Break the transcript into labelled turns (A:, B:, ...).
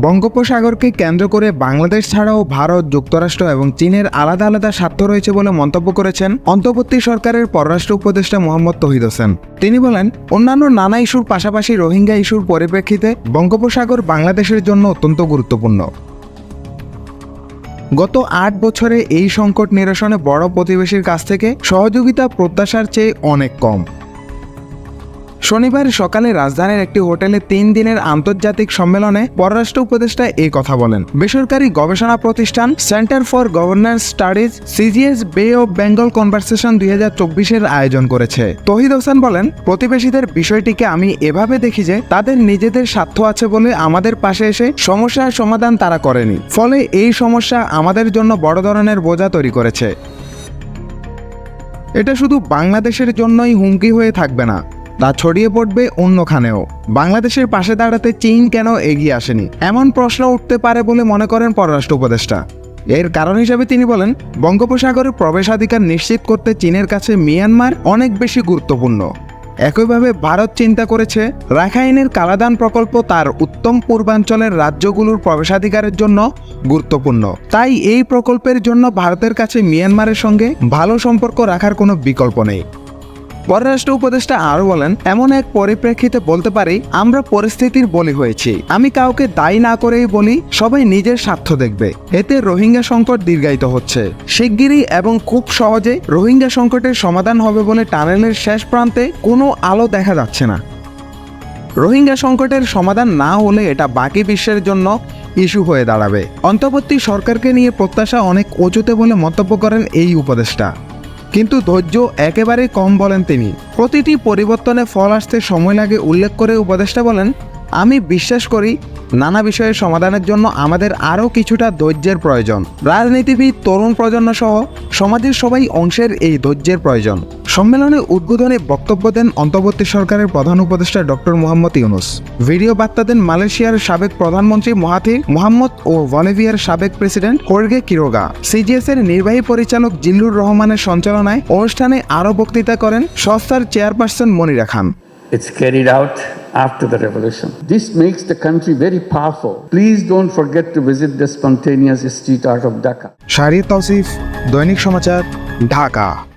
A: বঙ্গোপসাগরকে কেন্দ্র করে বাংলাদেশ ছাড়াও ভারত, যুক্তরাষ্ট্র এবং চীনের আলাদা আলাদা স্বার্থ রয়েছে বলে মন্তব্য করেছেন অন্তর্বর্তী সরকারের পররাষ্ট্র উপদেষ্টা মোহাম্মদ তহিদ হোসেন। তিনি বলেন, অন্যান্য নানা ইস্যুর পাশাপাশি রোহিঙ্গা ইস্যুর পরিপ্রেক্ষিতে বঙ্গোপসাগর বাংলাদেশের জন্য অত্যন্ত গুরুত্বপূর্ণ। গত আট বছরে এই সংকট নিরসনে বড় প্রতিবেশীর কাছ থেকে সহযোগিতা প্রত্যাশার চেয়ে অনেক কম। শনিবার সকালে রাজধানীর একটি হোটেলে তিন দিনের আন্তর্জাতিক সম্মেলনে পররাষ্ট্র উপদেষ্টা এই কথা বলেন। বেসরকারি গবেষণা প্রতিষ্ঠান centre for governance studies CGS bay of Bengal conversation দুই হাজার চব্বিশের আয়োজন করেছে। তহিদ হোসেন বলেন, প্রতিবেশীদের বিষয়টিকে আমি এভাবে দেখি যে তাদের নিজেদের স্বার্থ আছে বলে আমাদের পাশে এসে সমস্যার সমাধান তারা করেনি। ফলে এই সমস্যা আমাদের জন্য বড় ধরনের বোঝা তৈরি করেছে। এটা শুধু বাংলাদেশের জন্যই হুমকি হয়ে থাকবে না। তা ছড়িয়ে পড়বে অন্যখানেও। বাংলাদেশের পাশে দাঁড়াতে চীন কেন এগিয়ে আসেনি? এমন প্রশ্ন উঠতে পারে বলে মনে করেন পররাষ্ট্র উপদেষ্টা। এর কারণ হিসেবে তিনি বলেন বঙ্গোপসাগরের প্রবেশাধিকার নিশ্চিত করতে চীনের কাছে মিয়ানমার অনেক বেশি গুরুত্বপূর্ণ। একইভাবে ভারত চিন্তা করেছে, রাখাইনের কালাদান প্রকল্প তার উত্তম পূর্বাঞ্চলের রাজ্যগুলোর প্রবেশাধিকারের জন্য গুরুত্বপূর্ণ। তাই এই প্রকল্পের জন্য ভারতের কাছে মিয়ানমারের সঙ্গে ভালো সম্পর্ক রাখার কোনো বিকল্প নেই। পররাষ্ট্র উপদেষ্টা আরও বলেন, এমন এক পরিপ্রেক্ষিতে বলতে পারি, আমরা পরিস্থিতির বলি হয়েছি। আমি কাউকে দায়ী না করেই বলি, সবাই নিজের স্বার্থ দেখবে। এতে রোহিঙ্গা সংকট দীর্ঘায়িত হচ্ছে। শিগগিরই এবং খুব সহজে রোহিঙ্গা সংকটের সমাধান হবে বলে টানেলের শেষ প্রান্তে কোনো আলো দেখা যাচ্ছে না। রোহিঙ্গা সংকটের সমাধান না হলে এটা বাকি বিশ্বের জন্য ইস্যু হয়ে দাঁড়াবে। অন্তর্বর্তী সরকারকে নিয়ে প্রত্যাশা অনেক অজুতে বলে মন্তব্য করেন এই উপদেষ্টা। কিন্তু ধৈর্য একেবারেই কম বলেন তিনি। প্রতিটি পরিবর্তনে ফল আসতে সময় লাগে, উল্লেখ করে উপদেষ্টা বলেন, আমি বিশ্বাস করি নানা বিষয়ের সমাধানের জন্য আমাদের আরও কিছুটা ধৈর্যের প্রয়োজন। রাজনীতিবিদ, তরুণ প্রজন্ম সহ সমাজের সবাই অংশের এই ধৈর্যের প্রয়োজন। সম্মেলনে উদ্বোধনে বক্তব্য দেন অন্তর্বর্তী সরকারের প্রধান উপদেষ্টা ডক্টর মোহাম্মদ ইউনুস। ভিডিও বার্তা দেন মালয়েশিয়ার সাবেক প্রধানমন্ত্রী মহাথির মোহাম্মদ ও বলিভিয়ার সাবেক প্রেসিডেন্ট হোর্গে কিরোগা। সিজিএস এর নির্বাহী পরিচালক জিল্লুর রহমানের সঞ্চালনায় অনুষ্ঠানে আরও বক্তৃতা করেন সংস্থার chairperson Monira Khan.
B: It's carried out after the revolution. This makes the country very powerful. Please don't forget to visit the spontaneous street art of Dhaka.
A: Sharif Tausif, Dhaka.